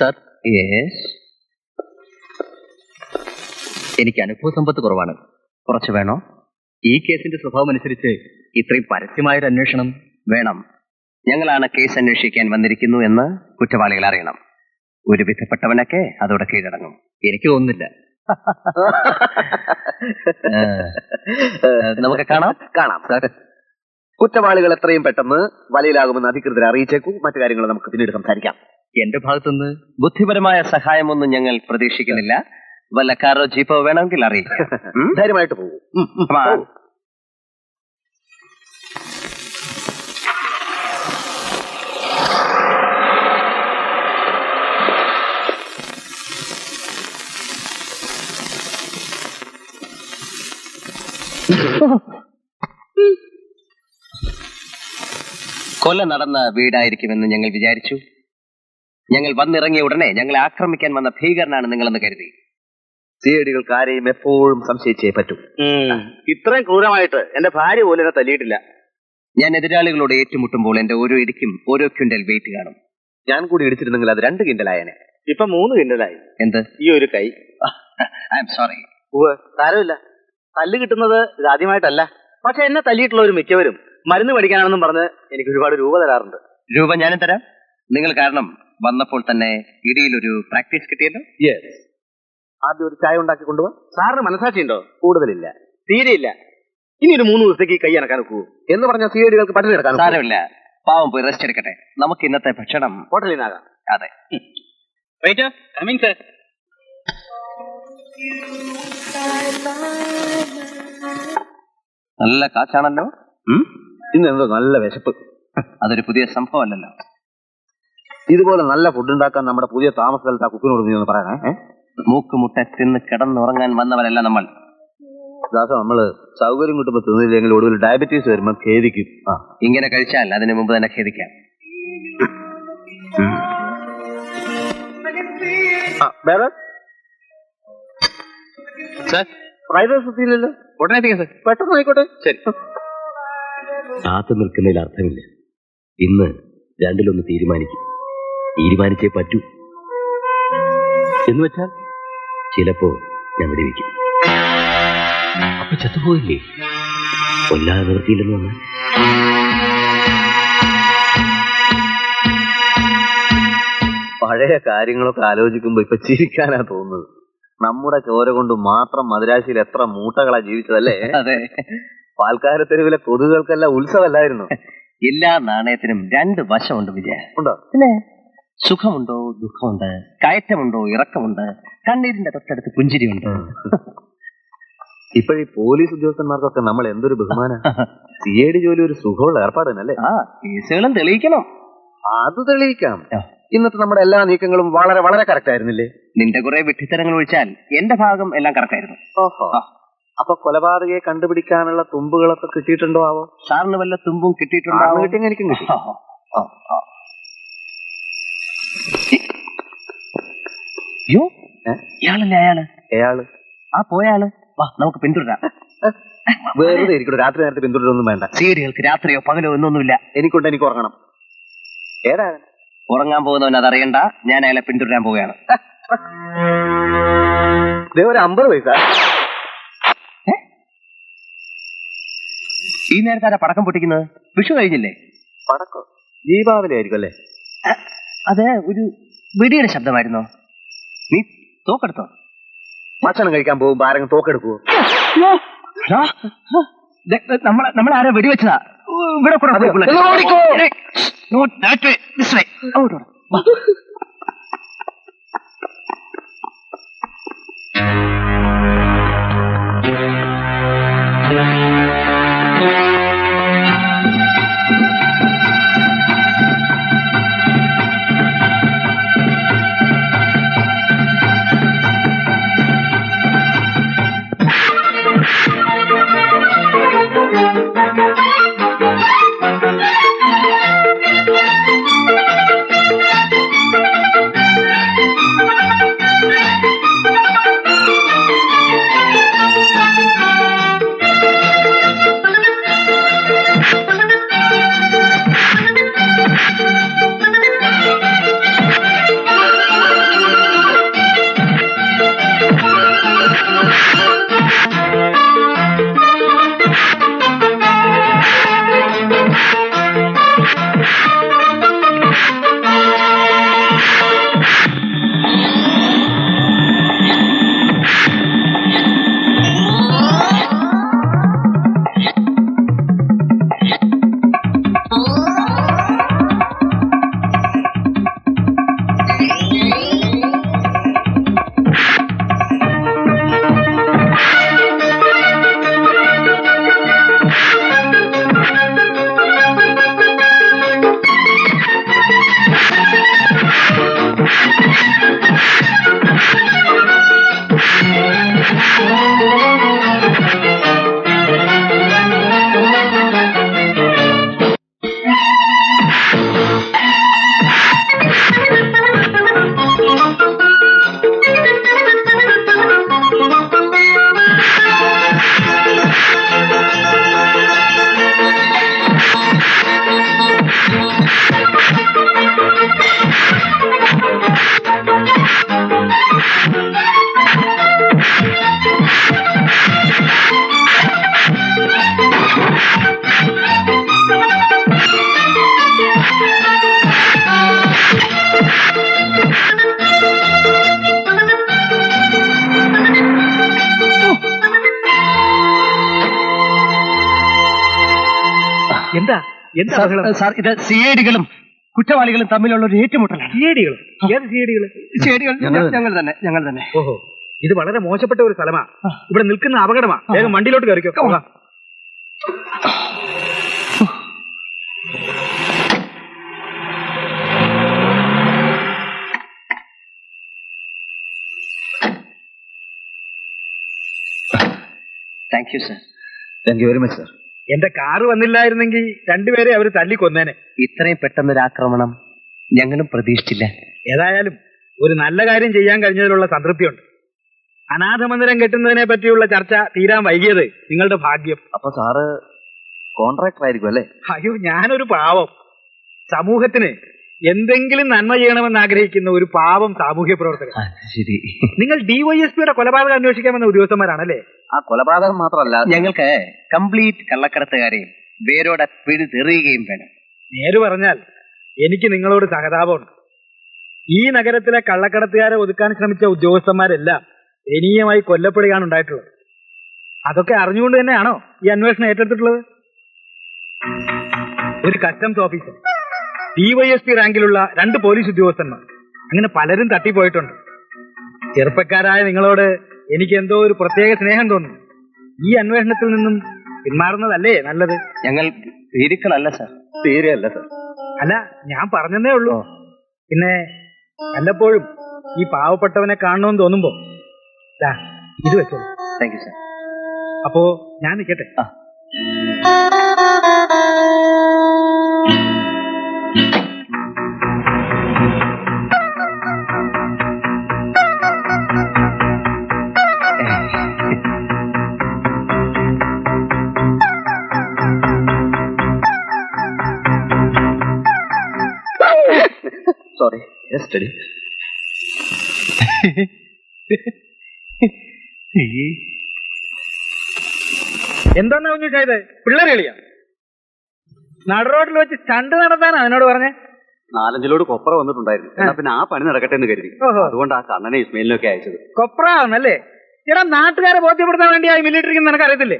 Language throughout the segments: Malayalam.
സർ? എനിക്ക് അനുഭവ സമ്പത്ത് കുറവാണ്. കുറച്ച് വേണോ? ഈ കേസിന്റെ സ്വഭാവം അനുസരിച്ച് ഇത്രയും പരസ്യമായൊരു അന്വേഷണം വേണം. ഞങ്ങളാണ് കേസ് അന്വേഷിക്കാൻ വന്നിരിക്കുന്നു എന്ന് കുറ്റവാളികൾ അറിയണം. ഒരു വിധപ്പെട്ടവനൊക്കെ അതോടെ കീഴടങ്ങും. എനിക്ക് തോന്നുന്നില്ല. നമുക്ക് കാണാം. കാണാം. കുറ്റവാളികൾ എത്രയും പെട്ടെന്ന് വലയിലാകുമെന്ന് അധികൃതരെ അറിയിച്ചേക്കൂ. മറ്റു കാര്യങ്ങൾ നമുക്ക് പിന്നീട് സംസാരിക്കാം. എന്റെ ഭാഗത്തുനിന്ന് ബുദ്ധിപരമായ സഹായമൊന്നും ഞങ്ങൾ പ്രതീക്ഷിക്കുന്നില്ല. വല്ല കാറോ ജീപ്പോ വേണമെങ്കിൽ അറിയിക്കാം. ധൈര്യമായിട്ട് പോകും. കൊല നടന്ന വീടായിരിക്കുമെന്ന് ഞങ്ങൾ വിചാരിച്ചു. ഞങ്ങൾ വന്നിറങ്ങിയ ഉടനെ ഞങ്ങളെ ആക്രമിക്കാൻ വന്ന ഭീകരനാണ് നിങ്ങളെന്ന് കരുതി. സിഐഡികൾക്ക് ആരെയും എപ്പോഴും സംശയിച്ചേ പറ്റൂ. ഇത്രയും ക്രൂരമായിട്ട് എന്റെ ഭാര്യ പോലും എന്നെ തല്ലിയിട്ടില്ല. ഞാൻ എതിരാളികളോട് ഏറ്റുമുട്ടുമ്പോൾ എന്റെ ഓരോ ഇടിക്കും ഓരോ ക്വിന്റൽ വെയിറ്റ് കാണും. ഞാൻ കൂടി ഇടിച്ചിരുന്നെങ്കിൽ അത് രണ്ട് ക്വിന്റലായനെ ഇപ്പൊ മൂന്ന് ക്വിന്റലായി എന്ത്? ഈ ഒരു കൈ. ഐ എം സോറി സാരമില്ല. തല്ല് കിട്ടുന്നത് ഇതാദ്യമായിട്ടല്ല പക്ഷെ എന്നെ തല്ലിയിട്ടുള്ളവർ മിക്കവരും മരുന്ന് മേടിക്കാനാണെന്നും പറഞ്ഞ് എനിക്ക് ഒരുപാട് രൂപ തരാറുണ്ട്. രൂപ ഞാനും തരാം. നിങ്ങൾ കാരണം വന്നപ്പോൾ തന്നെ ഇടിയിൽ ഒരു പ്രാക്ടീസ് കിട്ടിയല്ലോ? യെസ് ആദ്യം ഒരു ചായ ഉണ്ടാക്കി കൊണ്ടുപോകാം സാറിന് മനസ്സാക്ഷിയുണ്ടോ കൂടുതലില്ല. തീരെയില്ല. ഇനി ഒരു മൂന്ന് ദിവസത്തേക്ക് കൈ അനക്കാൻ നോക്കൂ എന്ന് പറഞ്ഞാൽ ഡികൾക്ക് പട്ടിണി എടുക്കാൻ സാരമില്ല. പാവം പോയി റെസ്റ്റ് എടുക്കട്ടെ. നമുക്ക് ഇന്നത്തെ ഭക്ഷണം ഹോട്ടലിൽ നിന്നാകാം അതെ കമ്മിങ് സർ നല്ല കാച്ചാണല്ലോ? ഇന്ന് എന്തോ നല്ല വിശപ്പ്. അതൊരു പുതിയ സംഭവമല്ലല്ലോ. ഇതുപോലെ നല്ല ഫുഡ് ഉണ്ടാക്കാൻ നമ്മുടെ പുതിയ താമസ സ്ഥലത്ത് ആ കുക്കിനോട് നീ ഒന്ന് പറയണേ ഏ? മൂക്കുമുട്ട തിന്ന് കിടന്നുറങ്ങാൻ വന്നവരല്ല നമ്മൾ. ദാസ നമ്മൾ സൗകര്യം കിട്ടുമ്പോ തിന്നില്ലെങ്കിൽ ഒടുവിൽ ഡയബറ്റീസ് വരുമ്പോ ഖേദിക്കും. ആ. ഇങ്ങനെ കഴിച്ചാൽ അതിനു മുമ്പ് തന്നെ ഖേദിക്കാം. ആ, വേറെ? സർ ഫ്രൈഡ് റൈസ് എത്തിയില്ലല്ലോ? ഉടനെ എത്തിക്കാം സർ പെട്ടെന്ന് ആയിക്കോട്ടെ. ശരി. കാത്തു നിൽക്കുന്നതിൽ അർത്ഥമില്ല. ഇന്ന് രണ്ടിലൊന്ന് തീരുമാനിക്കും. തീരുമാനിച്ചേ പറ്റൂ. എന്ന് വെച്ചാൽ ചിലപ്പോ ഞാൻ വെടിവെക്കും. അപ്പൊ ചത്തുപോയില്ലേ? കൊല്ലാതെ നിർത്തിയില്ലെന്ന് വന്നാൽ? പഴയ കാര്യങ്ങളൊക്കെ ആലോചിക്കുമ്പോ ഇപ്പൊ ചിരിക്കാനാ തോന്നുന്നത്. നമ്മുടെ ചോര കൊണ്ട് മാത്രം മദ്രാശിയിൽ എത്ര മൂട്ടകളാ ജീവിച്ചതല്ലേ? അതെ. പാൽക്കാര തെരുവിലെ കൊതുകൾക്കെല്ലാം ഉത്സവമല്ലായിരുന്നു എല്ലാ നാണയത്തിനും രണ്ട് വശമുണ്ട് വിജയ. ഉണ്ടോ? പിന്നെ സുഖമുണ്ടോ? ദുഃഖമുണ്ട്. കയറ്റമുണ്ടോ? ഇറക്കമുണ്ട്. കണ്ണീരിന്റെ തൊട്ടടുത്ത് പുഞ്ചിരിയുണ്ട്. ഇപ്പോഴീ പോലീസ് ഉദ്യോഗസ്ഥന്മാർക്കൊക്കെ നമ്മൾ എന്തൊരു ബഹുമാന? സി ഐ ഡി ജോലി ഒരു സുഖമുള്ള ഏർപ്പാട് തന്നെ ആ കേസുകളും തെളിയിക്കണം. അത് തെളിയിക്കാം. ഇന്നത്തെ നമ്മുടെ എല്ലാ നീക്കങ്ങളും വളരെ വളരെ കറക്റ്റ് ആയിരുന്നില്ലേ? നിന്റെ കുറെ വിട്ടിത്തരങ്ങൾ ഒഴിച്ചാൽ എന്റെ ഭാഗം എല്ലാം കറക്റ്റായിരുന്നു ഓഹോ. അപ്പൊ കൊലപാതകയെ കണ്ടുപിടിക്കാനുള്ള തുമ്പുകളൊക്കെ കിട്ടിയിട്ടുണ്ടോ ആവോ? സാറിന് വല്ല തുമ്പും കിട്ടിയിട്ടുണ്ടോ? എനിക്ക് കിട്ടിയെങ്കിൽ എനിക്കും കിട്ടി. ആ, ആ, ആ. യ്യോ, ഇയാളല്ലേ അയാൾ? അയാൾ ആ പോയാൾ വാ നമുക്ക് പിന്തുടരാം. വേറെ ഇരിക്കട്ടെ രാത്രി നേരത്തെ പിന്തുടരൊന്നും വേണ്ട. സീരിയൽക്ക് രാത്രിയോ പകലോ എന്നൊന്നുമില്ല. എനിക്കുണ്ട് എനിക്ക് ഉറങ്ങണം. ഏതാ? ഉറങ്ങാൻ പോകുന്നവൻ അതറിയണ്ട. ഞാൻ അയാളെ പിന്തുടരാൻ പോവുകയാണ്. ഒരു അമ്പത് പൈസ. ഈ നേരത്തെ ആരാ പടക്കം പൊട്ടിക്കുന്നത്? വിഷു കഴിഞ്ഞില്ലേ? പടക്കം. ദീപാവലി ആയിരിക്കും അല്ലേ? അതെ ഒരു വെടിയുടെ ശബ്ദമായിരുന്നോ? നീ തോക്കെടുത്തോ? ഭക്ഷണം കഴിക്കാൻ പോകുമ്പോ ആരെങ്കിലും തോക്കെടുക്കുവോ? നമ്മളെ നമ്മളാരാ വെടിവെച്ചതാ. ഇവിടെ കൂടെ എന്താ? എന്താ ബഹളം? സാർ ഇത് സി ഐ ഡികളും കുറ്റവാളികളും തമ്മിലുള്ള ഒരു ഏറ്റുമുട്ടലാണ് സിഐഡികൾ ഏത് സിഐഡികൾ സി ഐ ഡികൾ. ഞങ്ങൾ ഞങ്ങൾ തന്നെ ഞങ്ങൾ തന്നെ ഓഹോ. ഇത് വളരെ മോശപ്പെട്ട ഒരു സ്ഥലമാ. ഇവിടെ നിൽക്കുന്ന അപകടമാ. വേഗം വണ്ടിയിലോട്ട് കയറിക്കോ പോകാം. Thank you sir thank you very much sir എന്റെ കാറ് വന്നില്ലായിരുന്നെങ്കിൽ രണ്ടുപേരെ അവർ തല്ലിക്കൊന്നേനെ ഇത്രയും പെട്ടെന്നൊരു ആക്രമണം ഞങ്ങളും പ്രതീക്ഷിച്ചില്ല. ഏതായാലും ഒരു നല്ല കാര്യം ചെയ്യാൻ കഴിഞ്ഞതിലുള്ള സംതൃപ്തിയുണ്ട്. അനാഥമന്ദിരം കെട്ടുന്നതിനെ പറ്റിയുള്ള ചർച്ച തീരാൻ വൈകിയത് നിങ്ങളുടെ ഭാഗ്യം. അപ്പൊ സാറ് കോൺട്രാക്ടർ ആയിരിക്കും അല്ലേ? അയ്യോ ഞാനൊരു പാവം. സമൂഹത്തിന് എന്തെങ്കിലും നന്മ ചെയ്യണമെന്ന് ആഗ്രഹിക്കുന്ന ഒരു പാവം സാമൂഹ്യ പ്രവർത്തകൻ. ശരി. നിങ്ങൾ ഡിവൈഎസ്പിയുടെ കൊലപാതകം അന്വേഷിക്കാൻ വന്ന ഉദ്യോഗസ്ഥന്മാരാണല്ലേ? ആ കൊലപാതകം മാത്രമല്ല ഞങ്ങൾക്ക് കംപ്ലീറ്റ് കള്ളക്കടത്തുകാരെയും വേരോടെ പിഴുതെറിയുകയും വേണം. നേര് പറഞ്ഞാൽ എനിക്ക് നിങ്ങളോട് സഹതാപമുണ്ട്. ഈ നഗരത്തിലെ കള്ളക്കടത്തുകാരെ ഒതുക്കാൻ ശ്രമിച്ച ഉദ്യോഗസ്ഥന്മാരെല്ലാം ദയനീയമായി കൊല്ലപ്പെടുകയാണ് ഉണ്ടായിട്ടുള്ളത്. അതൊക്കെ അറിഞ്ഞുകൊണ്ട് തന്നെയാണോ ഈ അന്വേഷണം ഏറ്റെടുത്തിട്ടുള്ളത്? ഒരു കസ്റ്റംസ് ഓഫീസർ. ഡിവൈഎസ്പി റാങ്കിലുള്ള രണ്ട് പോലീസ് ഉദ്യോഗസ്ഥന്മാർ. അങ്ങനെ പലരും തട്ടിപ്പോയിട്ടുണ്ട്. ചെറുപ്പക്കാരായ നിങ്ങളോട് എനിക്ക് എന്തോ ഒരു പ്രത്യേക സ്നേഹം തോന്നുന്നു. ഈ അന്വേഷണത്തിൽ നിന്നും പിന്മാറുന്നതല്ലേ നല്ലത്? ഞങ്ങൾ തീരുക്കളല്ല സർ. തീരെയല്ല സർ. അല്ല ഞാൻ പറഞ്ഞതേ ഉള്ളൂ. പിന്നെ വല്ലപ്പോഴും ഈ പാവപ്പെട്ടവനെ കാണണമെന്ന് തോന്നുമ്പോ ദാ, ഇത് വെച്ചോളൂ. താങ്ക് യു സർ അപ്പോ ഞാൻ നിൽക്കട്ടെ ആ. എന്താന്നാ ചോദിച്ചത് പിള്ളേർ കളിയാ? നടറോട്ടിൽ വെച്ച് ചണ്ട് നടത്താനാ എന്നോട് പറഞ്ഞേ? നാലഞ്ചിലോട് കൊപ്ര വന്നിട്ടുണ്ടായിരുന്നു. എന്നാ പിന്നെ ആ പണി നടക്കട്ടെ എന്ന് കരുതി. ഓഹോ. അതുകൊണ്ട് ആ കണ്ണനെ ഇസ്മയിലിനൊക്കെ അയച്ചത്. കൊപ്രാന്നല്ലേ എടാ നാട്ടുകാരെ ബോധ്യപ്പെടുത്താൻ വേണ്ടി ആ മിലിറ്ററിക്ക് നിനക്ക് അറിയത്തില്ലേ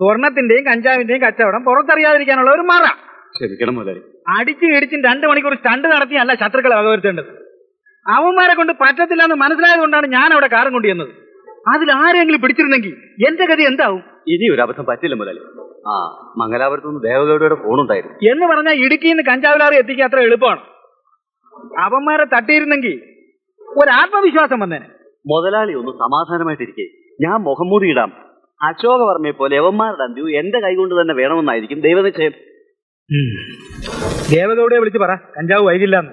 സ്വർണത്തിന്റെയും കഞ്ചാവിന്റെയും കച്ചവടം പുറത്തറിയാതിരിക്കാനുള്ള ഒരു മറ. ക്ഷമിക്കണം മുതലാളി. അടിച്ചു ഇടിച്ചും രണ്ടു മണിക്കൂർ സ്റ്റണ്ട് നടത്തിയല്ല ശത്രുക്കളെ വകവരുത്തേണ്ടത്. അവന്മാരെ കൊണ്ട് പറ്റത്തില്ല എന്ന് മനസ്സിലായത് കൊണ്ടാണ് ഞാൻ അവിടെ കാറും കൊണ്ടുവന്നത് അതിൽ ആരെങ്കിലും പിടിച്ചിരുന്നെങ്കിൽ എന്റെ ഗതി എന്താവും? ഇനി ഒരു അബദ്ധം പറ്റില്ല മുതൽ ആ മംഗലാപുരത്ത് നിന്ന് ഫോൺ ഉണ്ടായിരുന്നു. എന്ന് പറഞ്ഞാൽ ഇടുക്കിയിൽ നിന്ന് കഞ്ചാവിലാറി എത്തിക്കാൻ അത്ര എളുപ്പമാണ്. അവന്മാരെ തട്ടിയിരുന്നെങ്കിൽ ഒരു ആത്മവിശ്വാസം വന്നേനെ മുതലാളി ഒന്ന് സമാധാനമായിട്ടിരിക്കെ. ഞാൻ മുഖംമൂടി ഇടാം അശോകവർമ്മയെ പോലെ യവന്മാരുടെ അന്ത്യു എന്റെ കൈകൊണ്ട് തന്നെ വേണമെന്നായിരിക്കും ദൈവനിശ്ചയം. ദേവഗൗഡയെ വിളിച്ച് പറ. കഞ്ചാവ് വൈകില്ലെന്ന്.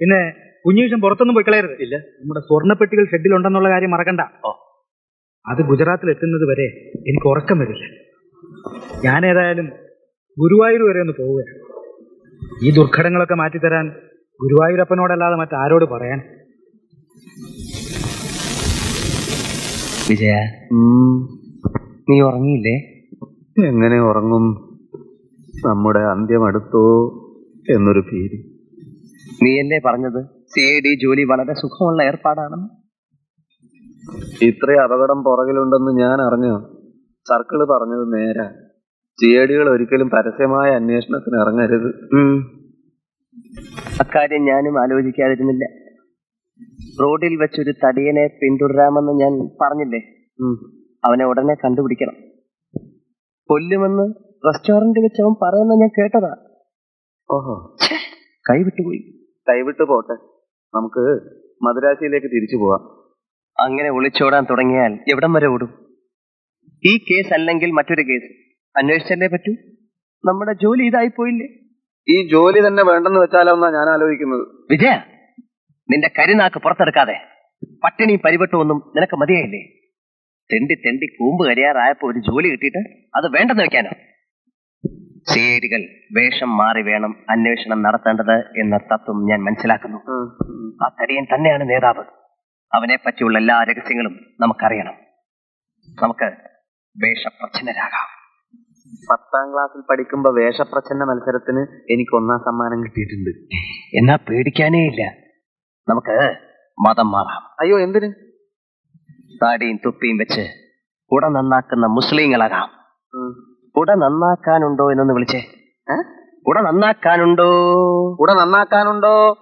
പിന്നെ കുഞ്ഞീഷം പുറത്തൊന്നും പോയി കളയരുത്. ഇല്ല. നമ്മുടെ സ്വർണപ്പെട്ടികൾ ഷെഡിലുണ്ടെന്നുള്ള കാര്യം മറക്കണ്ട. ഓ. അത് ഗുജറാത്തിൽ എത്തുന്നത് വരെ എനിക്ക് ഉറക്കം വരില്ല. ഞാൻ ഏതായാലും ഗുരുവായൂർ വരെ ഒന്ന് പോവുക. ഈ ദുർഘടങ്ങളൊക്കെ മാറ്റിത്തരാൻ ഗുരുവായൂരപ്പനോടല്ലാതെ മറ്റാരോട് പറയാൻ? വിജയ. നീ ഉറങ്ങിയില്ലേ? എങ്ങനെ ഉറങ്ങും? നമ്മുടെ അന്ത്യം അടുത്തോ എന്നൊരു നീ എന്നെ പറഞ്ഞത്? സി ഐ ഡി ജോലി വളരെ സുഖമുള്ള ഏർപ്പാടാണെന്ന്? ഇത്രയും അപകടം പുറകിലുണ്ടെന്ന് ഞാൻ അറിഞ്ഞു. സർക്കിൾ പറഞ്ഞത് നേരാ. ഡികൾ ഒരിക്കലും പരസ്യമായ അന്വേഷണത്തിന് ഇറങ്ങരുത്. അക്കാര്യം ഞാനും ആലോചിക്കാതിരുന്നില്ല. റോഡിൽ വെച്ചൊരു തടിയനെ പിന്തുടരാമെന്ന് ഞാൻ പറഞ്ഞില്ലേ? അവനെ ഉടനെ കണ്ടുപിടിക്കണം. കൊല്ലുമെന്ന് റെസ്റ്റോറന്റ് വെച്ച് അവൻ പറയുന്ന ഞാൻ കേട്ടതാ. ഓഹോ. കൈവിട്ടുപോയി. കൈവിട്ടു പോട്ടെ നമുക്ക് മദ്രാസിയിലേക്ക് തിരിച്ചു പോവാം. അങ്ങനെ ഒളിച്ചോടാൻ തുടങ്ങിയാൽ എവിടം വരെ ഓടും? ഈ കേസ് അല്ലെങ്കിൽ മറ്റൊരു കേസ് അന്വേഷിച്ചല്ലേ പറ്റൂ? നമ്മുടെ ജോലി ഇതായി പോയില്ലേ? ഈ ജോലി തന്നെ വേണ്ടെന്ന് വെച്ചാലോ എന്നാ ഞാൻ ആലോചിക്കുന്നത്. വിജയ നിന്റെ കരിനാക്ക് പുറത്തെടുക്കാതെ പട്ടിണി പരിവട്ടമൊന്നും നിനക്ക് മതിയായില്ലേ? തെണ്ടി തെണ്ടി കൂമ്പ് കരിയാറായപ്പോ ഒരു ജോലി കിട്ടിയിട്ട് അത് വേണ്ടെന്ന് വെക്കാനോ. സേരികൾ വേഷം മാറി വേണം അന്വേഷണം നടത്തേണ്ടത് എന്ന തത്വം ഞാൻ മനസ്സിലാക്കുന്നു. ആ തടിയൻ തന്നെയാണ് നേതാവ്. അവനെ പറ്റിയുള്ള എല്ലാ രഹസ്യങ്ങളും നമുക്കറിയണം. നമുക്ക് വേഷപ്രച്ഛന്നരാകാം. പത്താം ക്ലാസ്സിൽ പഠിക്കുമ്പോ വേഷപ്രച്ഛന്ന മത്സരത്തിന് എനിക്ക് ഒന്നാം സമ്മാനം കിട്ടിയിട്ടുണ്ട്. എന്നാ പേടിക്കാനേ ഇല്ല. നമുക്ക് മതം മാറാം. അയ്യോ എന്തിന്? താടിയും തുപ്പിയും വെച്ച് കുട നന്നാക്കുന്ന മുസ്ലിങ്ങളാകാം കുട നന്നാക്കാനുണ്ടോ എന്നൊന്ന് വിളിച്ചേ. കുട നന്നാക്കാനുണ്ടോ? കൂടെ നന്നാക്കാനുണ്ടോ?